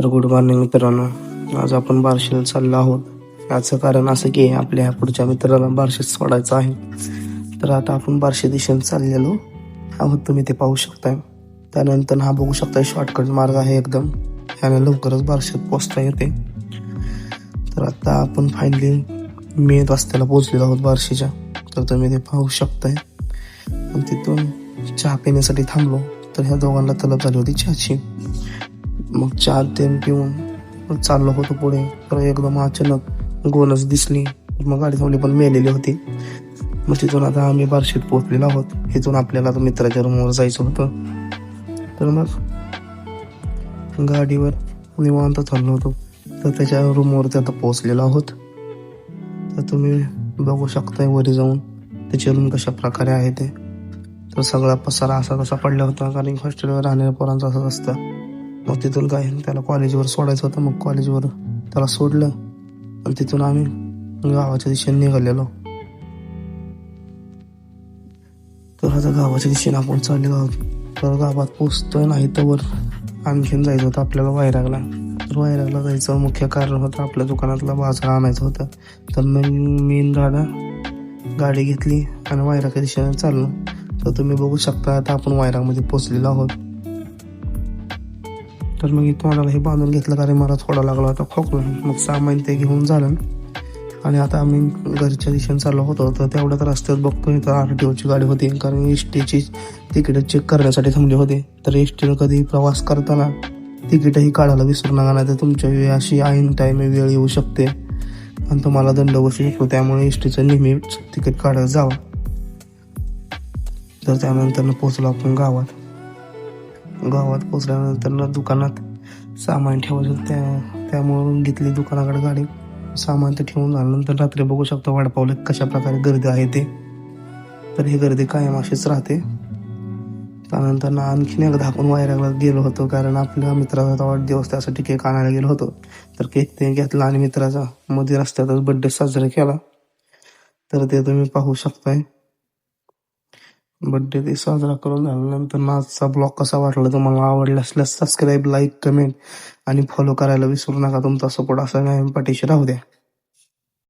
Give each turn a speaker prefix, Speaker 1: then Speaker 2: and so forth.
Speaker 1: तर good morning मित्रांनो. आज आपण बार्शीला चाललो आहोत. याचं कारण असं की आपल्या ह्या पुढच्या मित्राला बार्शीत सोडायचं आहे. तर आता आपण बार्शी दिशेने चाललेलो आहोत. तुम्ही ते पाहू शकताय. त्यानंतर हा बघू शकताय शॉर्टकट मार्ग आहे एकदम. याने लवकरच बार्शीत पोचता येते. तर आता आपण फायनली मेन रस्त्याला पोहोचलेलो आहोत बार्शीच्या. तर तुम्ही ते पाहू शकताय. आणि तिथून चहा पिण्यासाठी थांबलो. तर ह्या दोघांना तलब झाली होती चहाची. मग चहा ते पिऊन मग चाललो होतो पुढे. तर एकदम अचानक गोनच दिसली. मग गाडी थांबली पण मेलेली होती. मग तिथून आता आम्ही बार्शीत पोहोचलेलो आहोत. इथून आपल्याला आता मित्राच्या रूमवर जायचं होतं. तर मग गाडीवर निवांत चाललो होतो. तर त्याच्या रूमवरती आता पोहोचलेलो आहोत. तर तुम्ही बघू शकताय वरी जाऊन त्याची रूम कशा प्रकारे आहे ते. तर सगळा पसारा असा तसा पडला होता. कारण हॉस्टेलवर राहणाऱ्या पोरांचं असंच असतं. मग तिथून काय त्याला कॉलेजवर सोडायचं होतं. मग कॉलेजवर त्याला सोडलं. आणि तिथून आम्ही गावाच्या दिशेने निघालेलो. तर आता गावाच्या दिशेने आपण चाललेलो आहोत. तर गावात पोचतोय नाही तर आणखीन जायचं होतं आपल्याला वैरागला तर वैरागला जायचं मुख्य कारण होतं आपल्या दुकानातला बाजार आणायचा होता. तर मग मेन दादा गाडी घेतली आणि वैरागच्या दिशेने चाललो. तर तुम्ही बघू शकता आता आपण वायरामध्ये पोचलेलो आहोत. तर मग तोंडाला हे बांधून घेतलं कारण मला थोडा लागला होता खोकला. मग सामान ते घेऊन झालं. आणि आता आम्ही घरच्या दिशेने चाललो होतो. तर तेवढ्यात रस्त्यात बघतोय तर आर टी ओची गाडी होती. कारण एस टीची तिकीटं चेक करण्यासाठी थांबले होते. तर एस टीनं कधी प्रवास करताना तिकीटही काढायला विसरू नका. नाही तर तुमच्या वेळी अशी ऐन टाईम वेळ येऊ शकते. आणि तुम्हाला दंड बसू शकतो. त्यामुळे एस टीचं नेहमीच तिकीट काढत जावं. तर त्यानंतर पोचलो आपण गावात. गावात पोचल्यानंतर दुकानात सामान ठेवायचं त्या त्यामुळं घेतली दुकानाकडे गाडी. सामान तर ठेवून झाल्यानंतर रात्री बघू शकतो वाडपावले कशा प्रकारे गर्दी आहे ते. तर ही गर्दी कायम अशीच राहते. त्यानंतर ना आणखीन एकदा आपण वायराला गेलो होतो. कारण आपल्या मित्राचा वाढदिवस त्यासाठी केक आणायला गेलो होतो. तर केक ते घेतला आणि मित्राचा मध्ये रस्त्यातच बड्डे साजरा केला. तर ते तुम्ही पाहू शकताय. बड्डे ते साजरा करून झाल्यानंतर आजचा ब्लॉग कसा वाटला तुम्हाला? आवडला असल्यास सबस्क्राईब लाईक कमेंट आणि फॉलो करायला विसरू नका. तुमचा सपोर्ट असा नाही पाठीशी राहू द्या.